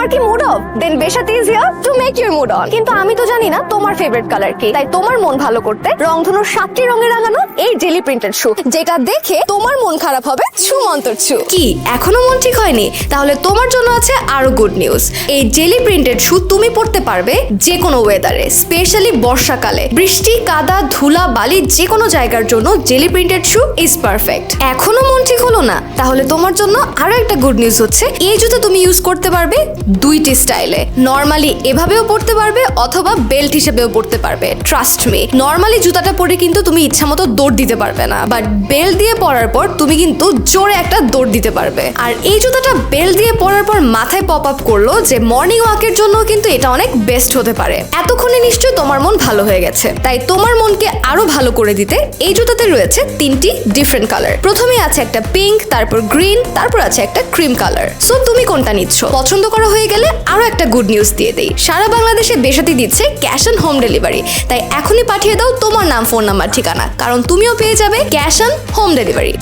তোমার কি mood off then বেশাতি is here to make your mood on কিন্তু আমি তো জানি না তোমার ফেভারিট কালার কি। তাই তোমার মন ভালো করতে রংধনুর সাতটি রঙে রাঙানো এই জেলি প্রিন্টেড শু যেটা দেখে তোমার মন খারাপ হবে ছু মন্তর ছু কি? এখনও মন ঠিক হয়নি? তাহলে তোমার জন্য আছে আরও গুড নিউজ এই জেলি প্রিন্টেড শু তুমি পরতে পারবে যে কোনো ওয়েদারে স্পেশালি বর্ষাকালে। বৃষ্টি, কাদা, ধুলা, বালি যে কোনো জায়গার জন্য jelly printed shoe is perfect এখনও মন ঠিক হলো না? তাহলে তোমার জন্য আরও একটা গুড নিউজ হচ্ছে। এই জুতো তুমি ইউজ করতে পারবে দুইটি স্টাইলে। নর্মালি এভাবেও পরতে পারবে অথবা বেল্ট হিসেবেও পরতে পারবে। ট্রাস্ট মি নর্মালি জুতাটা পরে কিন্তু তুমি ইচ্ছা মতো দৌড় দিতে পারবে না। বাট বেল্ট দিয়ে পরার পর তুমি কিন্তু জোরে একটা দৌড় দিতে পারবে। আর এই জুতাটা বেল্ট দিয়ে পরার পর মাথায় পপ আপ করল যে মর্নিং ওয়াকের জন্য কিন্তু এটা অনেক বেস্ট হতে পারে। এতক্ষণে নিশ্চয়ই তোমার মন ভালো হয়ে গেছে। তাই তোমার মনকে আরও ভালো করে দিতে এই জুতাতে রয়েছে তিনটি ডিফারেন্ট কালার প্রথমে আছে একটা পিঙ্ক তারপর গ্রিন তারপর আছে একটা ক্রিম কালার সো তুমি কোনটা নিচ্ছ? পছন্দ করা হয়ে গেলে আরও একটা গুড নিউজ দিয়ে দেই। সারা বাংলাদেশে বেসাতি দিচ্ছে ক্যাশ অন হোম ডেলিভারি তাই এখনই পাঠিয়ে দাও তোমার নাম ফোন নাম্বার ঠিকানা। কারণ তুমিও পেয়ে যাবে ক্যাশ অন হোম ডেলিভারি